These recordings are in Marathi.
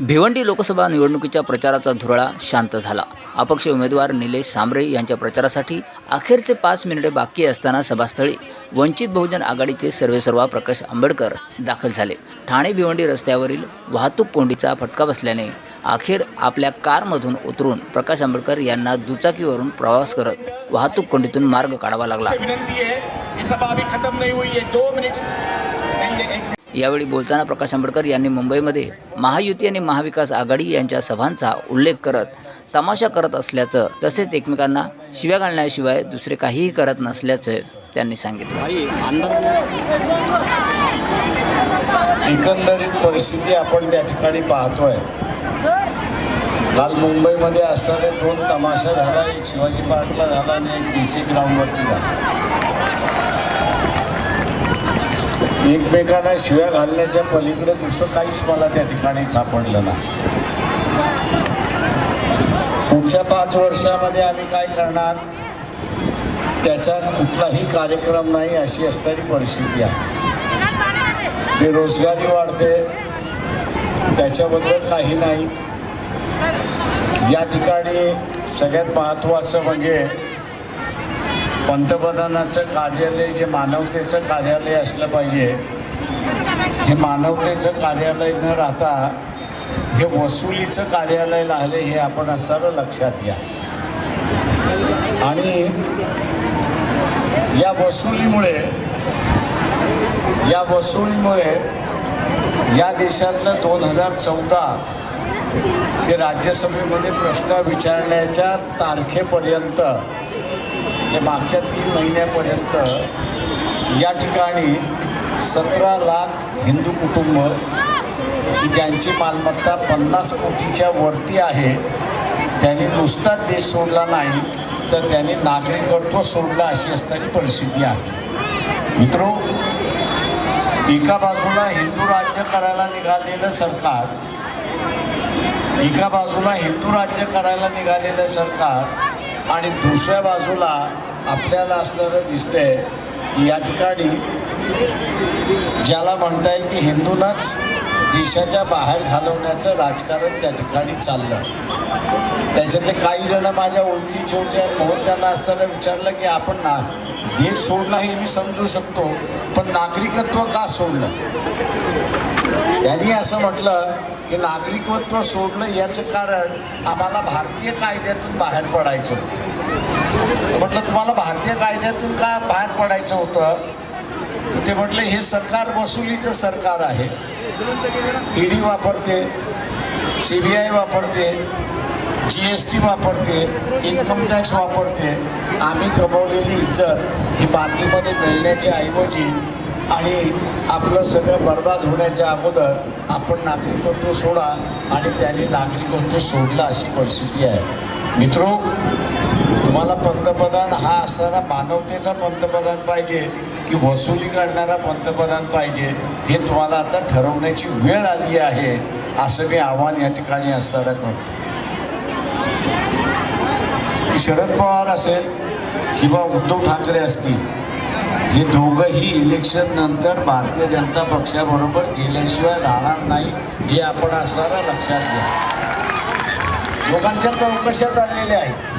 भिवंडी लोकसभा निवडणुकीच्या प्रचाराचा धुरळा शांत झाला. अपक्ष उमेदवार निलेश सांबरे यांच्या प्रचारासाठी अखेरचे पाच मिनिटे बाकी असताना सभास्थळी वंचित बहुजन आघाडीचे सर्वेसर्वा प्रकाश आंबेडकर दाखल झाले. ठाणे भिवंडी रस्त्यावरील वाहतूक कोंडीचा फटका बसल्याने अखेर आपल्या कारमधून उतरून प्रकाश आंबेडकर यांना दुचाकीवरून प्रवास करत वाहतूक कोंडीतून मार्ग काढावा लागला. विनंती यावेळी बोलताना प्रकाश आंबेडकर यांनी मुंबईमध्ये महायुती आणि महाविकास आघाडी यांच्या सभांचा उल्लेख करत तमाशा करत असल्याचं तसेच एकमेकांना शिव्या घालण्याशिवाय दुसरे काहीही करत नसल्याचं त्यांनी सांगितलं. एकंदरीत परिस्थिती आपण त्या ठिकाणी पाहतोय. काल मुंबईमध्ये असणारे दोन तमाशा झाला. एक शिवाजी पार्कला झाला आणि एक डी सी ग्राउंडवरती झाला. एकमेकांना शिव्या घालण्याच्या पलीकडे दुसरं काहीच मला त्या ठिकाणी सापडलं नाही. पुढच्या पाच वर्षामध्ये आम्ही काय करणार? त्याचा कुठलाही कार्यक्रम नाही अशी असणारी परिस्थिती आहे. बेरोजगारी वाढते. त्याच्याबद्दल काही नाही. या ठिकाणी सगळ्यात महत्त्वाचं म्हणजे पंतप्रधानाचं कार्यालय जे मानवतेचं कार्यालय असलं पाहिजे हे मानवतेचं कार्यालय न राहता हे वसुलीचं कार्यालय राहिले हे आपण असणारं लक्षात घ्या. आणि या वसुलीमुळे या वसुलीमुळे या देशातलं दोन हजार चौदा ते राज्यसभेमध्ये प्रश्न विचारण्याच्या तारखेपर्यंत म्हणजे मागच्या तीन महिन्यापर्यंत या ठिकाणी सतरा लाख हिंदू कुटुंब की ज्यांची मालमत्ता पन्नास कोटीच्या वरती आहे त्यांनी नुसताच देश सोडला नाही तर त्यांनी नागरिकत्व सोडलं अशी असणारी परिस्थिती आहे. मित्रो एका बाजूला हिंदू राज्य करायला निघालेलं सरकार एका बाजूला हिंदू राज्य करायला निघालेलं सरकार आणि दुसऱ्या बाजूला आपल्याला असणारं दिसतंय की या ठिकाणी ज्याला म्हणता येईल की हिंदूंनाच देशाच्या बाहेर घालवण्याचं राजकारण त्या ठिकाणी चाललं. त्याच्यातले काही जण माझ्या ओळखीचे होते म्हणून त्यांना असताना विचारलं की आपण ना देश सोडला हे मी समजू शकतो पण नागरिकत्व का सोडलं? त्यांनी असं म्हटलं की नागरिकत्व सोडलं याचं कारण आम्हाला भारतीय कायद्यातून बाहेर पडायचं होतं. म्हटलं तुम्हाला भारतीय कायद्यातून का बाहेर पडायचं होतं? तर ते म्हटलं हे सरकार वसुलीचं सरकार आहे. ईडी वापरते सी बी आय वापरते जी एस टी वापरते इन्कम टॅक्स वापरते. आम्ही कमवलेली इज्जत ही मातीमध्ये मिळण्याच्या ऐवजी आणि आपलं सगळं बर्बाद होण्याच्या अगोदर आपण नागरिकत्व सोडा आणि त्याने नागरिकत्व सोडलं अशी परिस्थिती आहे. मित्रो तुम्हाला पंतप्रधान हा असणारा मानवतेचा पंतप्रधान पाहिजे की वसुली करणारा पंतप्रधान पाहिजे हे तुम्हाला आता ठरवण्याची वेळ आली आहे असं मी आव्हान या ठिकाणी असणारा करतो. की शरद पवार असेल किंवा उद्धव ठाकरे असतील हे दोघंही इलेक्शन नंतर भारतीय जनता पक्षाबरोबर गेल्याशिवाय राहणार नाही हे आपण असणारा लक्षात घ्या. दोघांच्या चौकशा चाललेल्या आहेत.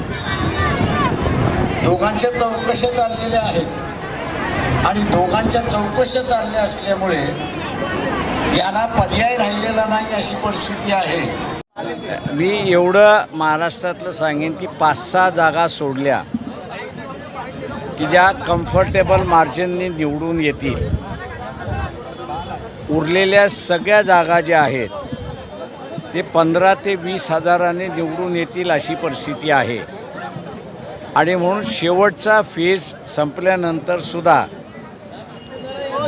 दोघांच्या चौकशा चाललेल्या आहेत. आणि दोघांच्या चौकशा चालल्या असल्यामुळे यांना पर्याय राहिलेला नाही अशी परिस्थिती आहे. मी एवढं महाराष्ट्रातलं सांगेन की पाच सहा जागा सोडल्या की ज्या कम्फर्टेबल मार्जिननी निवडून येतील. उरलेल्या सगळ्या जागा ज्या आहेत ते पंधरा ते वीस हजाराने निवडून येतील अशी परिस्थिती आहे. आणि म्हणून शेवटचा फेज संपल्यानंतर सुद्धा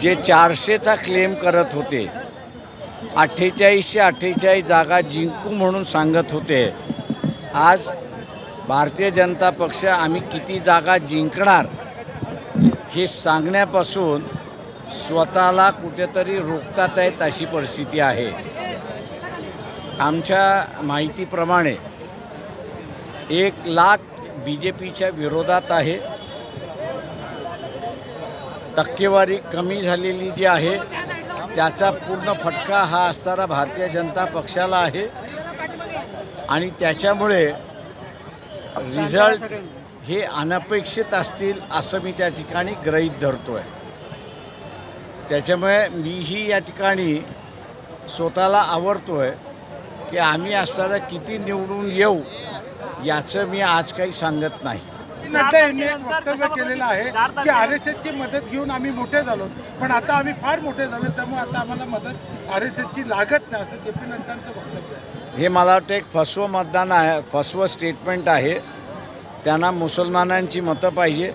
जे चारशेचा क्लेम करत होते अठ्ठेचाळीसशे अठ्ठेचाळीस जागा जिंकू म्हणून सांगत होते आज भारतीय जनता पक्ष आम्ही किती जागा जिंकणार हे सांगण्यापासून स्वतःला कुठेतरी रोखतात आहेत अशी परिस्थिती आहे. आमच्या माहितीप्रमाणे एक लाख बी जे पीच्या विरोधात आहे. टक्केवारी कमी झालेली जी आहे त्याचा पूर्ण फटका हा असणारा भारतीय जनता पक्षाला आहे. आणि त्याच्यामुळे रिझल्ट हे अनपेक्षित असतील असं मी त्या ठिकाणी ग्रहीत धरतो आहे त्याच्यामुळे मीही या ठिकाणी स्वतःला आवडतो आहे की आम्ही असताना किती निवडून येऊ याचं मी आज काही सांगत नाही. नड्डा यांनी एक वक्तव्य केलेलं आहे की आर एस एसची मदत घेऊन आम्ही मोठे झालो. पण आता आम्ही फार मोठे झालो त्यामुळे आता आम्हाला मदत आर एस एसची लागत नाही असं जे पी नड्डांचं वक्तव्य आहे. हे मला वाटतं एक फसवं मतदान आहे फसवं स्टेटमेंट आहे. त्यांना मुसलमानांची मतं पाहिजे.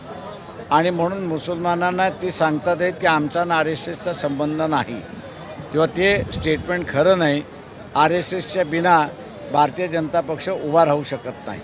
आणि म्हणून मुसलमानांना ते सांगतात आहेत की आमचा आर एस एसचा संबंध नाही. तेव्हा ते स्टेटमेंट खरं नाही. आर एस एसच्या बिना भारतीय जनता पक्ष उभा राहू शकत नाही.